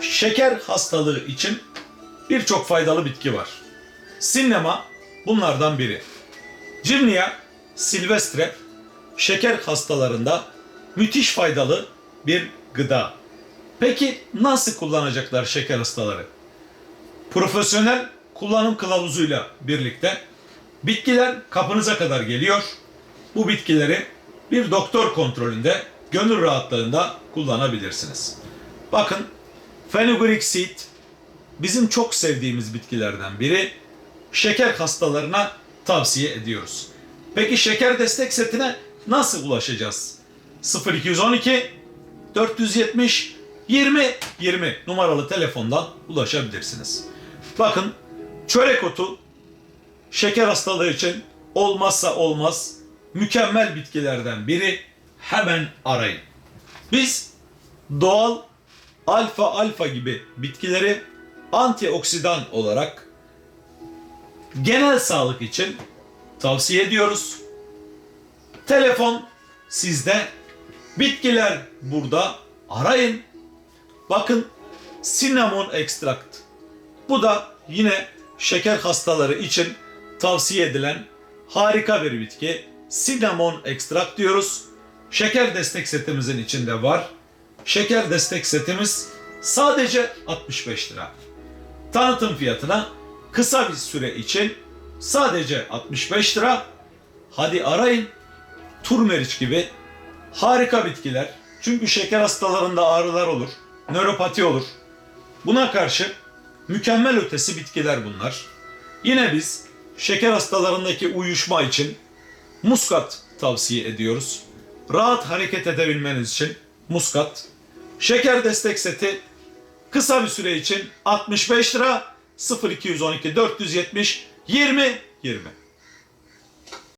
şeker hastalığı için birçok faydalı bitki var. Sinema bunlardan biri. Cimnia silvestre şeker hastalarında müthiş faydalı bir gıda. Peki nasıl kullanacaklar şeker hastaları? Profesyonel kullanım kılavuzuyla birlikte bitkiler kapınıza kadar geliyor. Bu bitkileri bir doktor kontrolünde gönül rahatlığında kullanabilirsiniz. Bakın fenugreek seed bizim çok sevdiğimiz bitkilerden biri. Şeker hastalarına tavsiye ediyoruz. Peki şeker destek setine nasıl ulaşacağız? 0212 470 20 20 numaralı telefondan ulaşabilirsiniz. Bakın çörek otu şeker hastalığı için olmazsa olmaz mükemmel bitkilerden biri. Hemen arayın. Biz doğal alfa alfa gibi bitkileri antioksidan olarak genel sağlık için tavsiye ediyoruz. Telefon sizde. Bitkiler burada. Arayın. Bakın cinnamon ekstrakt. Bu da yine şeker hastaları için tavsiye edilen harika bir bitki. Cinnamon ekstrakt diyoruz. Şeker destek setimizin içinde var. Şeker destek setimiz sadece 65 lira. Tanıtım fiyatına kısa bir süre için sadece 65 lira. Hadi arayın. Turmeriç gibi harika bitkiler. Çünkü şeker hastalarında ağrılar olur, nöropati olur. Buna karşı mükemmel ötesi bitkiler bunlar. Yine biz şeker hastalarındaki uyuşma için muskat tavsiye ediyoruz. Rahat hareket edebilmeniz için muskat. Şeker destek seti kısa bir süre için 65 lira 0212 470 20 20.